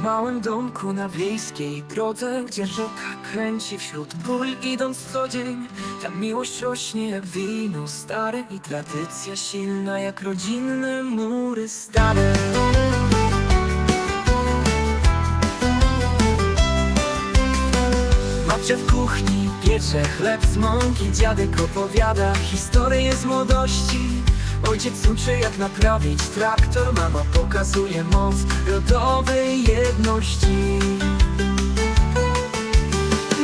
W małym domku na wiejskiej drodze, gdzie rzeka kręci wśród ból idąc co dzień. Ta miłość rośnie jak wino stare i tradycja silna jak rodzinne mury stare. Babcia w kuchni piecze chleb z mąki Dziadek opowiada historię z młodości Ojciec uczy jak naprawić traktor. Mama pokazuje moc rodowej jedności.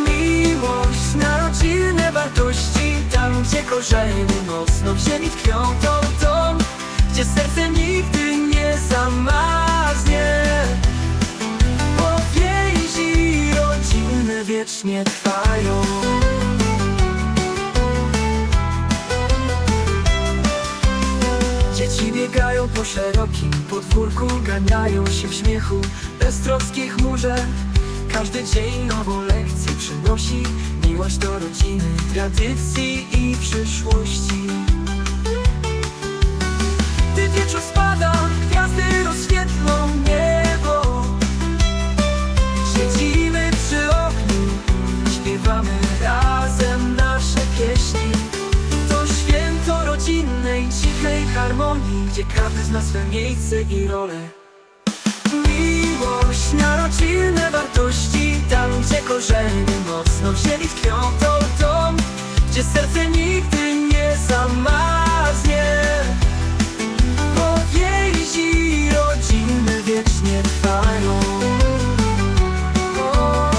Miłość na rodzinne wartości. Tam gdzie korzenie mocno w ziemi tkwią To dom, gdzie serce nigdy nie zamaznie bo więzi rodzinne wiecznie trwają po szerokim podwórku Ganiają się w śmiechu, beztroskie chmurze Każdy dzień nową lekcję przynosi Miłość do rodziny, tradycji i przyszłości Gdzie każdy zna swe miejsce i rolę Miłość na rodzinne wartości Tam gdzie korzenie mocno w ziemi tkwią gdzie serce nigdy nie zamaznie bo więzi rodzinne wiecznie trwają O.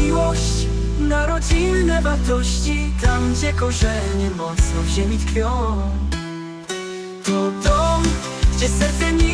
Miłość na rodzinne wartości Tam gdzie korzenie mocno w ziemi tkwią. To dom, gdzie serce zamarznie